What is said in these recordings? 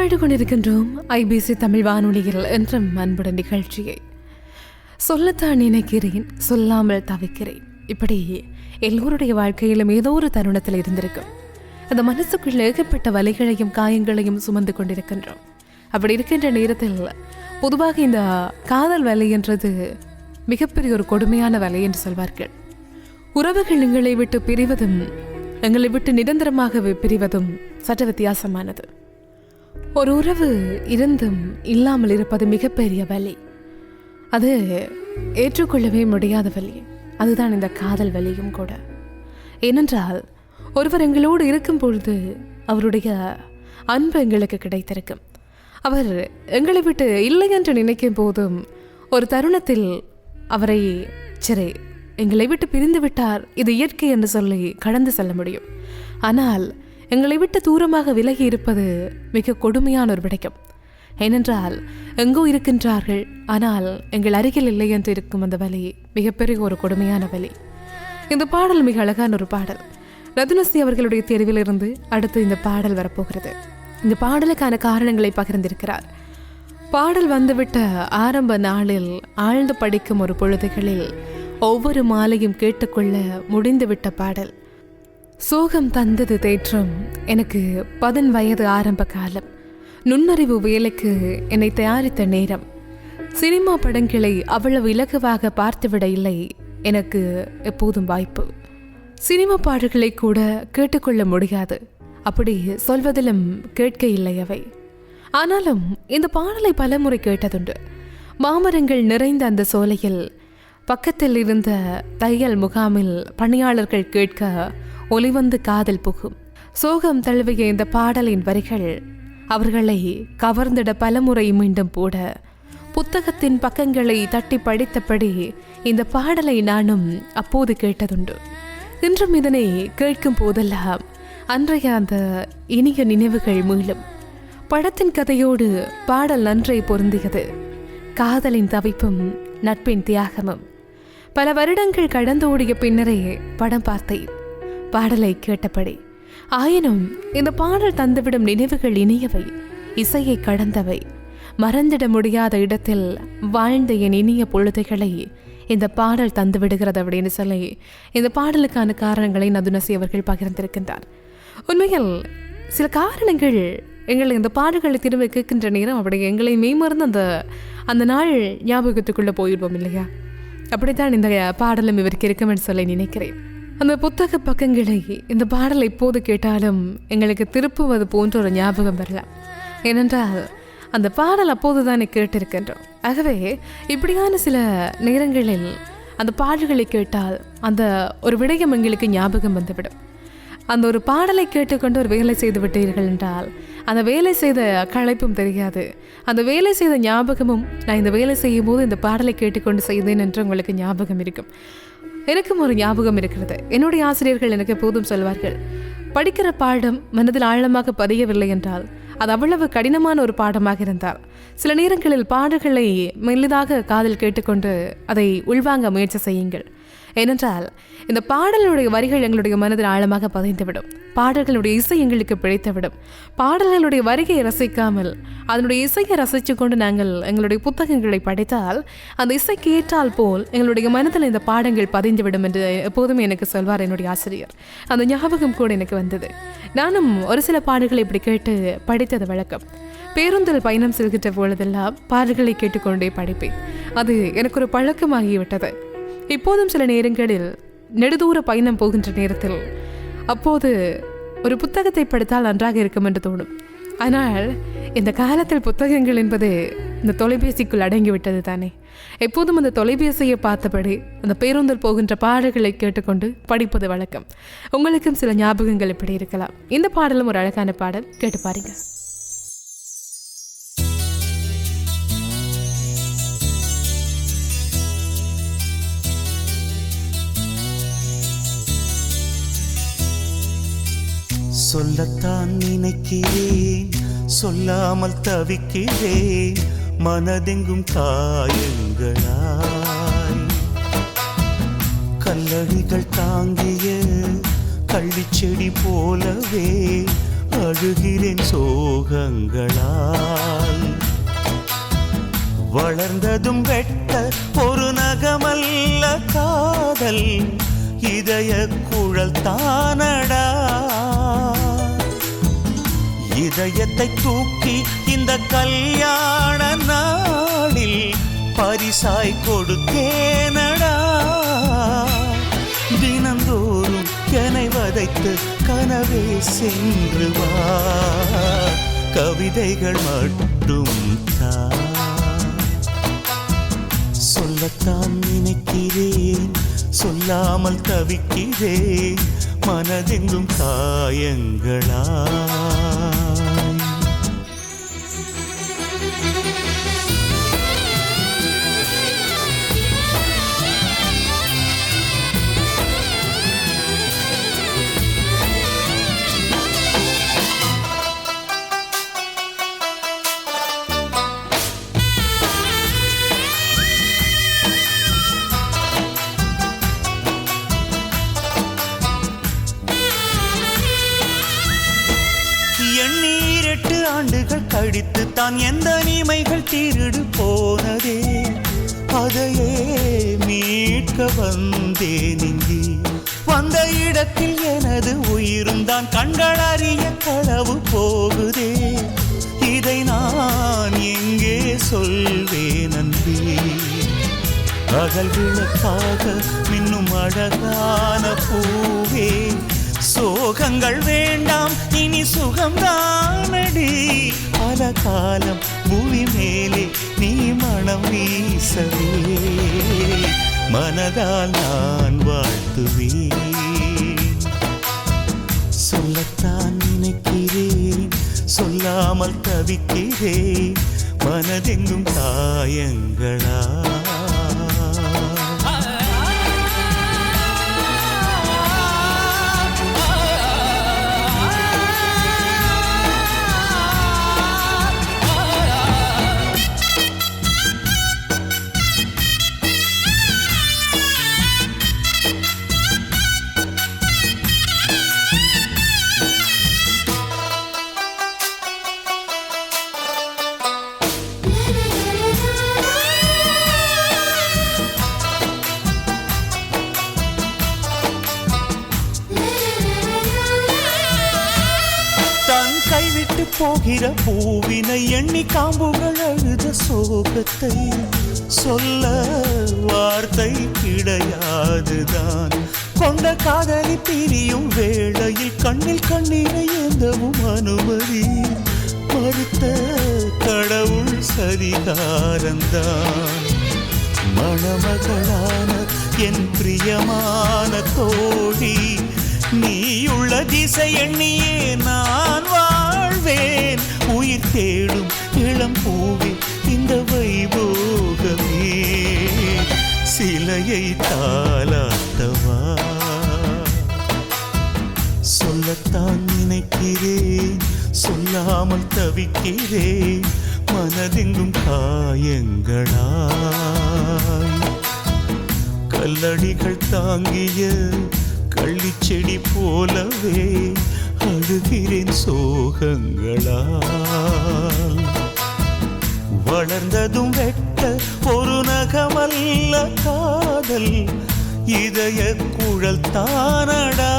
கேட்டுக்கொண்டிருக்கின்றோம் IBC Tamil வானொலியில் என்றும் அன்புடன் நிகழ்ச்சியை. சொல்லத்தான் நினைக்கிறேன் சொல்லாமல் தவிக்கிறேன். இப்படி எல்லோருடைய வாழ்க்கையிலும் ஏதோ ஒரு தருணத்தில் இருந்திருக்கும். அந்த மனசுக்குள் ஏகப்பட்ட வலிகளையும் காயங்களையும் சுமந்து கொண்டிருக்கின்றோம். அப்படி இருக்கின்ற நேரத்தில் பொதுவாக இந்த காதல் வலை என்றது மிகப்பெரிய ஒரு கொடுமையான வலை என்று சொல்வார்கள். உறவுகள் எங்களை விட்டு பிரிவதும் எங்களை விட்டு நிரந்தரமாக பிரிவதும் சற்று வித்தியாசமானது. ஒரு உறவு இருந்தும் இல்லாமல் இருப்பது மிகப்பெரிய வலி. அது ஏற்றுக்கொள்ளவே முடியாத வலி. அதுதான் இந்த காதல் வலியும் கூட. ஏனென்றால் ஒருவர் எங்களோடு இருக்கும் பொழுது அவருடைய அன்பு எங்களுக்கு கிடைத்திருக்கும். அவர் எங்களை விட்டு இல்லை என்று நினைக்கும் போதும் ஒரு தருணத்தில் அவரை சரி எங்களை விட்டு பிரிந்து விட்டார் இது இயற்கை என்று சொல்லி கடந்து செல்ல முடியும். ஆனால் எங்களை விட்டு தூரமாக விலகி இருப்பது மிக கொடுமையான ஒரு விடயம். ஏனென்றால் எங்கோ இருக்கின்றார்கள் ஆனால் எங்கள் அருகில் இல்லை என்று இருக்கும் அந்த வலி மிகப்பெரிய ஒரு கொடுமையான வலி. இந்த பாடல் மிக அழகான ஒரு பாடல். ரத்னஸ்ரீ அவர்களுடைய தேர்விலிருந்து அடுத்து இந்த பாடல் வரப்போகிறது. இந்த பாடலுக்கான காரணங்களை பகிர்ந்திருக்கிறார். பாடல் வந்துவிட்ட ஆரம்ப நாளில் ஆழ்ந்து படிக்கும் ஒரு பொழுதுகளில் ஒவ்வொரு மாலையும் கேட்டுக்கொள்ள முடிந்துவிட்ட பாடல். சோகம் தந்தது தேற்றம் எனக்கு பதின் வயது ஆரம்ப காலம். நுண்ணறிவு வேலைக்கு என்னை தயாரித்த நேரம். சினிமா படங்களை அவ்வளவு இலகுவாக பார்த்துவிட இல்லை எனக்கு எப்போதும் வாய்ப்பு. சினிமா பாடல்களை கூட கேட்டுக்கொள்ள முடியாது. அப்படி சொல்வதிலும் கேட்க இல்லை அவை. ஆனாலும் இந்த பாடலை பலமுறை கேட்டதுண்டு. மாமரங்கள் நிறைந்த அந்த சோலையில் பக்கத்தில் இருந்த தையல் முகாமில் பணியாளர்கள் கேட்க ஒளிவந்து காதல் புகும். சோகம் தழுவிய இந்த பாடலின் வரிகள் அவர்களை கவர்ந்திட பலமுறை மீண்டும் போட புத்தகத்தின் பக்கங்களை தட்டி படித்தபடி இந்த பாடலை நானும் அப்போது கேட்டதுண்டு. இன்றும் இதனை கேட்கும் போதெல்லாம் அன்றைய அந்த இனிய நினைவுகள் மீளும். படத்தின் கதையோடு பாடல் நன்றை பொருந்தியது. காதலின் தவிப்பும் நட்பின் தியாகமும். பல வருடங்கள் கடந்தோடிய பின்னரே படம் பார்த்தேன். பாடலை கேட்டபடி ஆயினும் இந்த பாடல் தந்துவிடும் நினைவுகள் இனியவை இசையை கடந்தவை. மறந்திட முடியாத இடத்தில் வாழ்ந்த என் இனிய பொழுதுகளை இந்த பாடல் தந்து விடுகிறது அப்படின்னு சொல்லி இந்த பாடலுக்கான காரணங்களை நதுனசி அவர்கள் பகிர்ந்திருக்கின்றார். உண்மையில் சில காரணங்கள் எங்களை இந்த பாடல்களை திரும்ப கேட்கின்ற நேரம் அப்படி எங்களை மெய்மறந்து அந்த அந்த நாள் ஞாபகத்துக்குள்ளே போயிடுவோம் இல்லையா? அப்படித்தான் இந்த பாடலும் இவருக்கு இருக்கும் என்று சொல்லி நினைக்கிறேன். அந்த புத்தக பக்கங்களை இந்த பாடலை எப்போது கேட்டாலும் எங்களுக்கு திருப்புவது போன்ற ஒரு ஞாபகம் வரலாம் ஏனென்றால் அந்த பாடல் அப்போது தானே கேட்டிருக்கின்றோம். ஆகவே இப்படியான சில நேரங்களில் அந்த பாடல்களை கேட்டால் அந்த ஒரு விடயம் எங்களுக்கு ஞாபகம் வந்துவிடும். அந்த ஒரு பாடலை கேட்டுக்கொண்டு ஒரு வேலை செய்து விட்டீர்கள் என்றால் அந்த வேலை செய்த களைப்பும் தெரியாது. அந்த வேலை செய்த ஞாபகமும் நான் இந்த வேலை செய்யும் போது இந்த பாடலை கேட்டுக்கொண்டு செய்தேன் என்று உங்களுக்கு ஞாபகம் இருக்கும். எனக்கும் ஒரு ஞாபகம் இருக்கிறது. என்னுடைய ஆசிரியர்கள் எனக்கு எப்போதும் சொல்வார்கள் படிக்கிற பாடம் மனதில் ஆழமாக பதியவில்லை என்றால் அது அவ்வளவு கடினமான ஒரு பாடமாக இருந்தால். சில நேரங்களில் பாடல்களை மெல்லிதாக காதில் கேட்டுக்கொண்டு அதை உள்வாங்க முயற்சி செய்யுங்கள். ஏனென்றால் இந்த பாடலுடைய வரிகள் எங்களுடைய மனதில் ஆழமாக பதிந்துவிடும். பாடல்களுடைய இசை எங்களுக்கு பிழைத்துவிடும். பாடல்களுடைய வரிகையை ரசிக்காமல் அதனுடைய இசையை ரசித்து கொண்டு நாங்கள் எங்களுடைய புத்தகங்களை படித்தால் அந்த இசைக்கு ஏற்றால் போல் எங்களுடைய மனதில் இந்த பாடங்கள் பதிந்துவிடும் என்று எப்போதுமே எனக்கு சொல்வார் என்னுடைய ஆசிரியர். அந்த ஞாபகம் கூட எனக்கு வந்தது. நானும் ஒரு சில பாடல்களை இப்படி கேட்டு படித்தது வழக்கம். பேருந்தில் பயணம் செல்கின்ற பொழுதெல்லாம் பாடல்களை கேட்டுக்கொண்டே படிப்பேன். அது எனக்கு ஒரு பழக்கமாகிவிட்டது. இப்போதும் சில நேரங்களில் நெடுதூர பயணம் போகின்ற நேரத்தில் அப்போது ஒரு புத்தகத்தை படித்தால் நன்றாக இருக்கும் என்று தோணும். ஆனால் இந்த காலத்தில் புத்தகங்கள் என்பது இந்த தொலைபேசிக்குள் அடங்கிவிட்டது தானே. எப்போதும் அந்த தொலைபேசியை பார்த்தபடி அந்த பேருந்தில் போகின்ற பாடல்களை கேட்டுக்கொண்டு படிப்பது வழக்கம். உங்களுக்கும் சில ஞாபகங்கள் இப்படி இருக்கலாம். இந்த பாடலும் ஒரு அழகான பாடல். கேட்டு பாருங்கள். சொல்லத்தான் நினைக்கிறேன் சொல்லாமல் தவிக்கிறேன் மனதெங்கும் காயங்களாய் கல்லடிகள் தாங்கிய கள்ளிச்செடி போலவே அழுகிறேன் சோகங்களால். வளர்ந்ததும் வெட்ட ஒரு நகமல்ல காதல் இதய குழல் தானடா. இதயத்தை தூக்கி இந்த கல்யாண நாளில் பரிசாய் கொடுத்தேனடா. தினந்தோறும் என்னை வதைத்து கனவே சென்று வா. கவிதைகள் மட்டும் சொல்லத்தான் நினைக்கிறேன் சொல்லாமல் தவிக்கிறேன். மனதெங்கும் காயங்களா? எண்ணீரெட்டு ஆண்டுகள் கழித்து தான் எந்த நீமைகள் தீருடு போனதே. அதையே மீட்க வந்தேன் இங்கே. வந்த இடத்தில் எனது உயிரும் தான் கண்கள் அறிய களவு போகுதே. இதை நான் எங்கே சொல்வேன் அன்பே. அகல் விளக்காக மின்னும் அழகான பூவே. சோகங்கள் வேண்டாம் இனி சுகம்தானடி. பல காலம் புவி மேலே நீ மனம் வீசவே. மனதால் நான் வாழ்த்துவேன். சொல்லத்தான் நினைக்கிறேன் சொல்லாமல் தவிக்கிறேன். மனதெங்கும் காயங்களா கைவிட்டு போகிற பூவினை எண்ணி காம்புகள் அழுத சோகத்தை சொல்ல வார்த்தை கிடையாதுதான். கொண்ட காதலி பிரியும் வேளையில் கண்ணில் கண்ணீரை எந்தவும் அனுமதி மறுத்த கடவுள் சரிகாரந்தான். மணமகளான என் பிரியமான தோழி நீயுள்ள திசை எண்ணியே நான் வா வாழ்வேன் உயிர் தேடும் இளம் பூவே இந்த வைபோகமே. சிலையை தாளாத்தவா சொல்லத்தான் நினைக்கிறேன். சொல்லாமல் தவிக்கிறேன். மனதெங்கும் காயங்களாய் கல்லடிகள் தாங்கிய கள்ளிச்செடி போலவே அழுகிறேன் சோகங்களால் வளர்ந்ததும் வெட்ட ஒரு நகமல்ல காதல் இதய குழல் தானடா?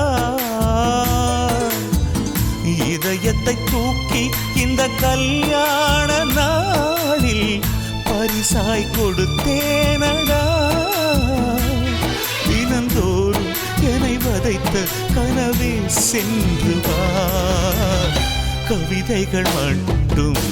இதயத்தை தூக்கி இந்த கல்யாண நாளில் பரிசாய் கொடுத்தேனடா? தினந்தோறும் இதனை வதைத்த கனவே சென்று வா. கவிதைகள் மட்டும்